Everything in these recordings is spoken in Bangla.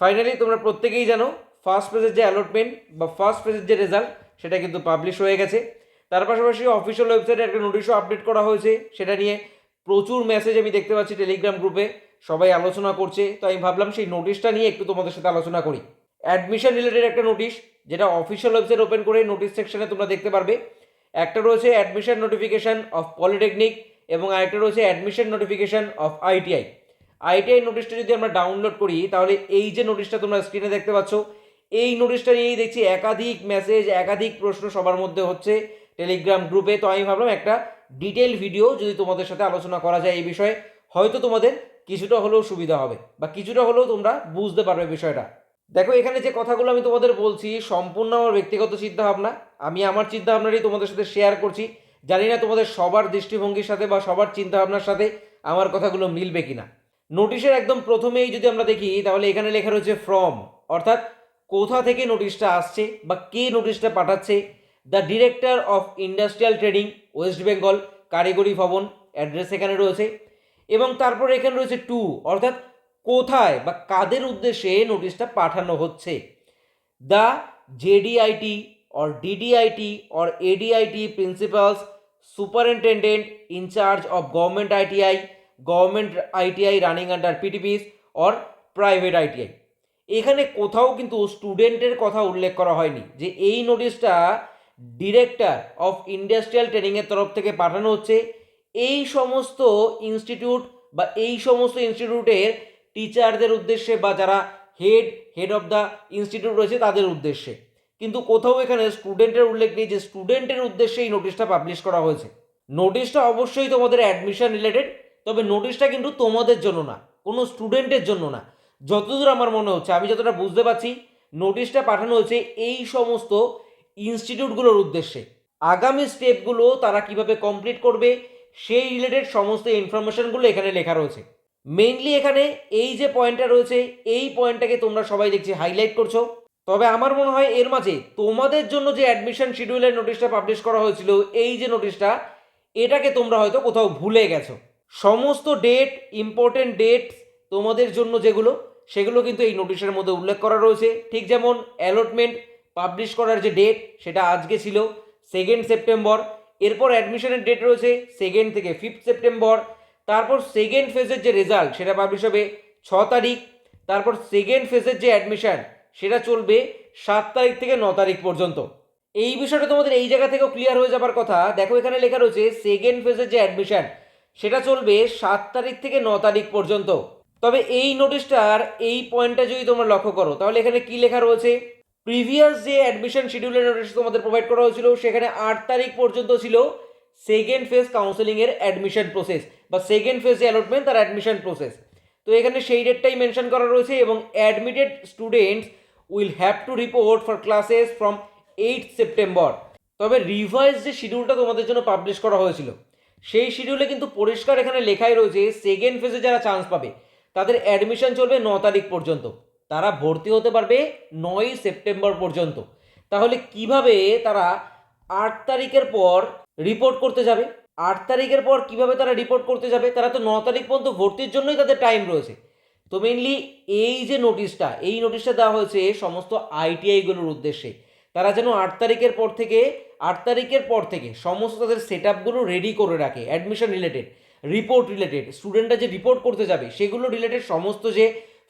ফাইনালি তোমরা প্রত্যেকেই জানো ফার্স্ট পেজের যে অ্যালটমেন্ট বা ফার্স্ট পেজের যে রেজাল্ট সেটা কিন্তু পাবলিশ হয়ে গেছে। তার পাশাপাশি অফিসিয়াল ওয়েবসাইটে একটা নোটিশও আপডেট করা হয়েছে, সেটা নিয়ে প্রচুর মেসেজ আমি দেখতে পাচ্ছি টেলিগ্রাম গ্রুপে সবাই আলোচনা করছে, তো আমি ভাবলাম সেই নোটিশটা নিয়ে একটু তোমাদের সাথে আলোচনা করি। অ্যাডমিশন রিলেটেড একটা নোটিশ যেটা অফিসিয়াল ওয়েবসাইট ওপেন করে নোটিশ সেকশনে তোমরা দেখতে পারবে। একটা রয়েছে অ্যাডমিশন নোটিফিকেশন অফ পলিটেকনিক এবং আরেকটা রয়েছে admission notification of ITI ITI নোটিশটা যদি আমরা ডাউনলোড করি, তাহলে এই যে নোটিশটা তোমরা স্ক্রিনে দেখতে পাচ্ছ, এই নোটিশটা নিয়েই দেখছি একাধিক মেসেজ একাধিক প্রশ্ন সবার মধ্যে হচ্ছে টেলিগ্রাম গ্রুপে তো আমি ভাবলাম একটা ডিটেল ভিডিও যদি তোমাদের সাথে আলোচনা করা যায় এই বিষয়ে, হয়তো তোমাদের কিছুটা হলেও সুবিধা হবে বা কিছুটা হলেও তোমরা বুঝতে পারবে বিষয়টা। দেখো, এখানে যে কথাগুলো আমি তোমাদের বলছি, সম্পূর্ণ আমার ব্যক্তিগত চিন্তাভাবনা। আমি আমার চিন্তাভাবনারই তোমাদের সাথে শেয়ার করছি। জানি না তোমাদের সবার দৃষ্টিভঙ্গির সাথে বা সবার চিন্তাভাবনার সাথে আমার কথাগুলো মিলবে কিনা। নোটিশের একদম প্রথমেই যদি আমরা দেখি, তাহলে এখানে লেখা রয়েছে ফ্রম অর্থাৎ কোথা থেকে নোটিশটা আসছে বা কে নোটিশটা পাঠাচ্ছে। The director of industrial trading West Bengal Karigari Bhavan address এখানে রয়েছে। এবং তারপর এখানে রয়েছে টু অর্থাৎ কোথায় বা কাদের উদ্দেশ্যে নোটিশটা পাঠানো হচ্ছে। The JDIT or DDIT or ADIT principals superintendent incharge of government ITI government ITI running under PTPs or private ITI এখানে কোথাও কিন্তু স্টুডেন্টের কথা উল্লেখ করা হয়নি যে এই নোটিশটা ডিরেক্টর অফ ইন্ডাস্ট্রিয়াল ট্রেনিংয়ের তরফ থেকে পাঠানো হচ্ছে। এই সমস্ত ইনস্টিটিউট বা এই সমস্ত ইনস্টিটিউটের টিচারদের উদ্দেশ্যে বা যারা head head of the institute রয়েছে তাদের উদ্দেশ্যে। কিন্তু কোথাও এখানে স্টুডেন্টের উল্লেখ নেই যে স্টুডেন্টের উদ্দেশ্যে এই নোটিশটা পাবলিশ করা হয়েছে। নোটিশটা অবশ্যই তোমাদের অ্যাডমিশন রিলেটেড তবে নোটিশটা কিন্তু তোমাদের জন্য না, কোনো স্টুডেন্টের জন্য না। যতদূর আমার মনে হচ্ছে, আমি যতটা বুঝতে পারছি নোটিশটা পাঠানো হয়েছে এই সমস্ত ইনস্টিটিউটগুলোর উদ্দেশ্যে। আগামী স্টেপগুলো তারা কীভাবে কমপ্লিট করবে, সেই রিলেটেড সমস্ত ইনফরমেশনগুলো এখানে লেখা রয়েছে। মেইনলি এখানে এই যে পয়েন্টটা রয়েছে, এই পয়েন্টটাকে তোমরা সবাই দেখছি হাইলাইট করছ। তবে আমার মনে হয় এর মাঝে তোমাদের জন্য যে অ্যাডমিশন শিডিউলের নোটিশটা পাবলিশ করা হয়েছিল, এই যে নোটিশটা এটাকে তোমরা হয়তো কোথাও ভুলে গেছো। সমস্ত ডেট ইম্পর্টেন্ট ডেট তোমাদের জন্য যেগুলো, সেগুলো কিন্তু এই নোটিশের মধ্যে উল্লেখ করা রয়েছে। ঠিক যেমন অ্যালটমেন্ট পাবলিশ করার যে ডেট সেটা আজকে ছিল সেকেন্ড সেপ্টেম্বর এরপর অ্যাডমিশনের ডেট রয়েছে সেকেন্ড থেকে ফিফথ সেপ্টেম্বর তারপর সেকেন্ড ফেজের যে রেজাল্ট সেটা পাবলিশ হবে ছ তারিখ। তারপর সেকেন্ড ফেজের যে অ্যাডমিশন সেটা চলবে সাত তারিখ থেকে ন তারিখ পর্যন্ত। এই বিষয়টা তোমাদের এই জায়গা থেকেও ক্লিয়ার হয়ে যাবার কথা। দেখো এখানে লেখা রয়েছে সেকেন্ড ফেজের যে অ্যাডমিশন সেটা চলবে সাত তারিখ থেকে ন তারিখ পর্যন্ত। তবে এই নোটিশটার এই পয়েন্টটা যদি তোমরা লক্ষ্য করো, তাহলে এখানে কি লেখা রয়েছে? প্রিভিয়াস যে অ্যাডমিশন শিডিউলের নোটিশ তোমাদের প্রোভাইড করা হয়েছিল, সেখানে আট তারিখ পর্যন্ত ছিল সেকেন্ড ফেজ কাউন্সেলিংয়ের অ্যাডমিশন প্রসেস বা সেকেন্ড ফেজ যে অ্যালটমেন্ট তার অ্যাডমিশন প্রসেস তো এখানে সেই ডেটটাই মেনশন করা রয়েছে এবং admitted students will have to report for classes from eight September তবে রিভাইজ যে শিডিউলটা তোমাদের জন্য পাবলিশ করা হয়েছিল সেই শিডিউলে কিন্তু পরিষ্কার এখানে লেখাই রয়েছে সেকেন্ড ফেজে যারা চান্স পাবে, তাদের অ্যাডমিশন চলবে ন তারিখ পর্যন্ত। তারা ভর্তি হতে পারবে নয় সেপ্টেম্বর পর্যন্ত। তাহলে কীভাবে তারা আট তারিখের পর রিপোর্ট করতে যাবে? আট তারিখের পর কীভাবে তারা রিপোর্ট করতে যাবে? তারা তো ন তারিখ পর্যন্ত ভর্তির জন্যই তাদের টাইম রয়েছে। তো মেনলি এই যে নোটিশটা এই নোটিশটা দেওয়া হয়েছে সমস্ত আইটিআইগুলোর উদ্দেশ্যে। তারা যেন আট তারিখের পর থেকে আট তারিখের পর থেকে সমস্ত তাদের সেট আপগুলো রেডি করে রাখে অ্যাডমিশন রিলেটেড রিপোর্ট রিলেটেড স্টুডেন্টরা যে রিপোর্ট করতে যাবে, সেগুলো রিলেটেড সমস্ত যে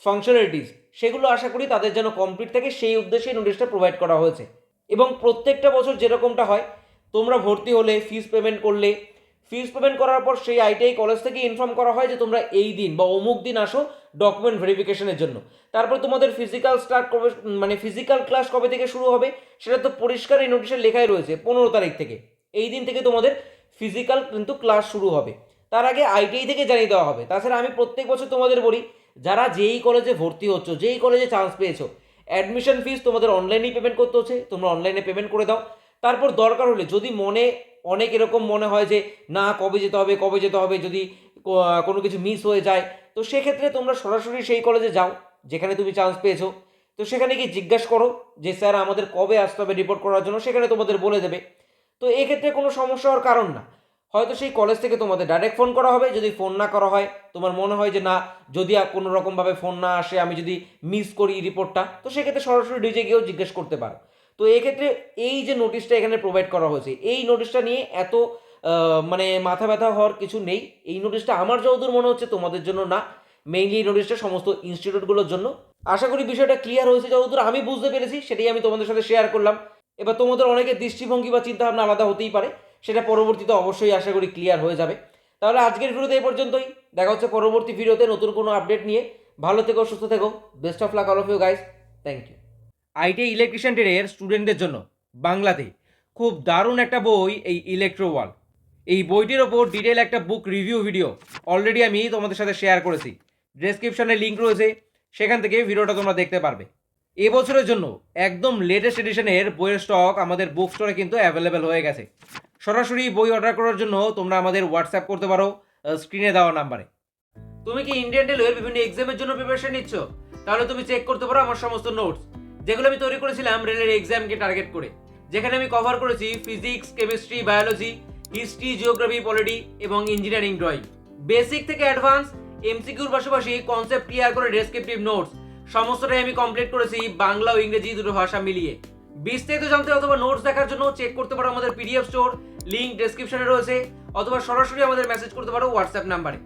ফাংশনালিটিস সেগুলো আশা করি তাদের যেন কমপ্লিট থাকে, সেই উদ্দেশ্যে নোটিশটা প্রোভাইড করা হয়েছে। এবং প্রত্যেকটা বছর যেরকমটা হয়, তোমরা ভর্তি হলে ফিস পেমেন্ট করলে ফিস পেমেন্ট করার পর সেই আইটিআই কলেজ থেকে ইনফর্ম করা হয় যে তোমরা এই দিন বা অমুক দিন আসো ডকুমেন্ট ভেরিফিকেশনের জন্য। তারপর তোমাদের ফিজিক্যাল স্টার্ট কবে মানে ফিজিক্যাল ক্লাস কবে থেকে শুরু হবে সেটা তো পরিষ্কার এই নোটিশে লেখাই রয়েছে পনেরো তারিখ থেকে। এই দিন থেকে তোমাদের ফিজিক্যাল কিন্তু ক্লাস শুরু হবে। তার আগে আইটিআই থেকে জানিয়ে দেওয়া হবে। তাছাড়া আমি প্রত্যেক বছর তোমাদের বলি, যারা যেই কলেজে ভর্তি হচ্ছ, যেই কলেজে চান্স পেয়েছ অ্যাডমিশন ফিস তোমাদের অনলাইনেই পেমেন্ট করতে হচ্ছে, তোমরা অনলাইনে পেমেন্ট করে দাও। তারপর দরকার হলে যদি মনে অনেক এরকম মনে হয় যে, না, কবে যেতে হবে, কবে যেতে হবে, যদি কোনো কিছু মিস হয়ে যায়। তো সেক্ষেত্রে তোমরা সরাসরি সেই কলেজে যাও, যেখানে তুমি চান্স পেয়েছ। তো সেখানে গিয়ে জিজ্ঞাসা করো যে, স্যার, আমাদের কবে আসতে হবে রিপোর্ট করার জন্য? সেখানে তোমাদের বলে দেবে। তো এক্ষেত্রে কোনো সমস্যা হওয়ার কারণ না। হয়তো সেই কলেজ থেকে তোমাদের ডাইরেক্ট ফোন করা হবে। যদি ফোন না করা হয়, তোমার মনে হয় যে, না, যদি আর কোনো রকমভাবে ফোন না আসে, আমি যদি মিস করি রিপোর্টটা তো সেক্ষেত্রে সরাসরি ডিজে গিয়েও জিজ্ঞেস করতে পারো। তো এক্ষেত্রে এই যে নোটিশটা এখানে প্রোভাইড করা হয়েছে, এই নোটিশটা নিয়ে এত মানে মাথা ব্যথা হওয়ার কিছু নেই। এই নোটিশটা আমার যতদূর মনে হচ্ছে তোমাদের জন্য না মেইনলি এই নোটিশটা সমস্ত ইনস্টিটিউটগুলোর জন্য। আশা করি বিষয়টা ক্লিয়ার হয়েছে, যতদূর আমি বুঝতে পেরেছি, সেটাই আমি তোমাদের সাথে শেয়ার করলাম। এবার তোমাদের অনেকের দৃষ্টিভঙ্গি বা চিন্তাভাবনা আলাদা হতেই পারে, সেটা পরবর্তীতে অবশ্যই আশা করি ক্লিয়ার হয়ে যাবে। তাহলে আজকের ভিডিওতে এই পর্যন্তই। দেখা হচ্ছে পরবর্তী ভিডিওতে নতুন কোনো আপডেট নিয়ে। ভালো থেকো, সুস্থ থেকো। Best of luck all of you guys thank you IT electrician ট্রেডের স্টুডেন্টদের জন্য, বাংলাতে। খুব দারুণ একটা বই এই ইলেকট্রো ওয়াল এই বইটির ওপর ডিটেল একটা বুক রিভিউ ভিডিও অলরেডি আমি তোমাদের সাথে শেয়ার করেছি। ডেসক্রিপশনে লিঙ্ক রয়েছে, সেখান থেকে ভিডিওটা তোমরা দেখতে পারবে। এবছরের জন্য একদম লেটেস্ট এডিশনের বইয়ের স্টক আমাদের বুক স্টোরে কিন্তু অ্যাভেলেবেল হয়ে গেছে। সরাসরি বই অর্ডার করার জন্য তোমরা আমাদের হোয়াটসঅ্যাপ করতে পারো স্ক্রিনে দেওয়া নাম্বারে তুমি কি ইন্ডিয়ান রেলওয়ের বিভিন্ন এক্সামের জন্য প্রিপারেশন নিচ্ছ? তাহলে তুমি চেক করতে পারো আমার সমস্ত নোটস যেগুলো আমি তৈরি করেছিলাম রেলের এক্সামকে টার্গেট করে, যেখানে আমি কভার করেছি physics chemistry biology history geography polity এবং ইঞ্জিনিয়ারিং ড্রয়িং বেসিক থেকে অ্যাডভান্স এমসিকিউর পাশাপাশি কনসেপ্ট ক্লিয়ার করে ডেসক্রিপটিভ নোটস সমস্তটাই আমি কমপ্লিট করেছি বাংলা ও ইংরেজি দুটো ভাষা মিলিয়ে। বিস্তারিত জানতে অথবা নোটস দেখার জন্য চেক করতে পারো আমাদের পিডিএফ স্টোর লিঙ্ক ডেসক্রিপশনে রয়েছে, অথবা সরাসরি আমাদের মেসেজ করতে পারো হোয়াটসঅ্যাপ নাম্বারে